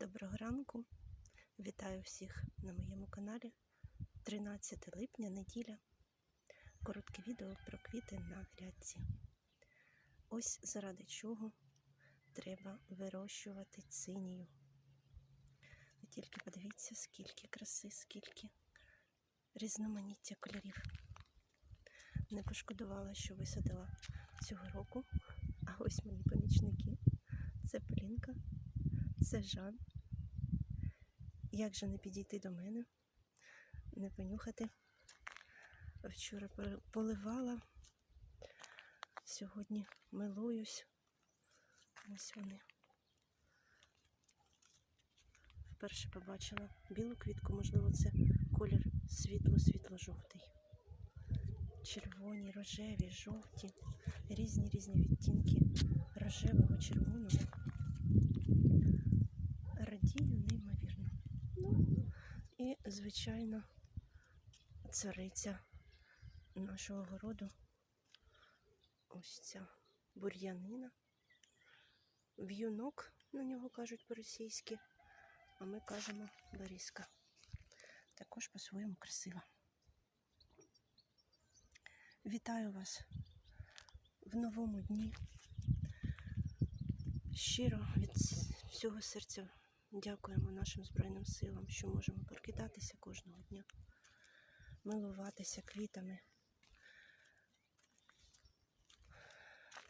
Доброго ранку. Вітаю всіх на моєму каналі. 13 липня, неділя. Коротке відео про квіти на грядці. Ось заради чого треба вирощувати цинію. Ви тільки подивіться, скільки краси, скільки різноманіття кольорів. Не пошкодувала, що висадила цього року. А ось мої помічники. Це Полінка, це Жан. Як же не підійти до мене, не понюхати? Вчора поливала, сьогодні милуюсь. Ось вони. Вперше побачила білу квітку, можливо, це колір світло-світло-жовтий. Червоні, рожеві, жовті, різні різні відтінки і, звичайно, цариця нашого городу. Ось ця бур'янина. В'юнок, на нього кажуть по-російськи, а ми кажемо берізка. Також по-своєму красива. Вітаю вас в новому дні. Щиро від всього серця дякуємо нашим Збройним силам, що можемо прокидатися кожного дня, милуватися квітами,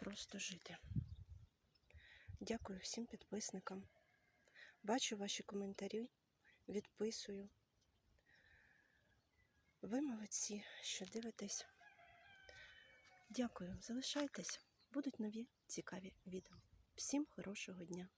просто жити. Дякую всім підписникам. Бачу ваші коментарі, відписую. Ви молодці, що дивитесь. Дякую, залишайтесь, будуть нові цікаві відео. Всім хорошого дня!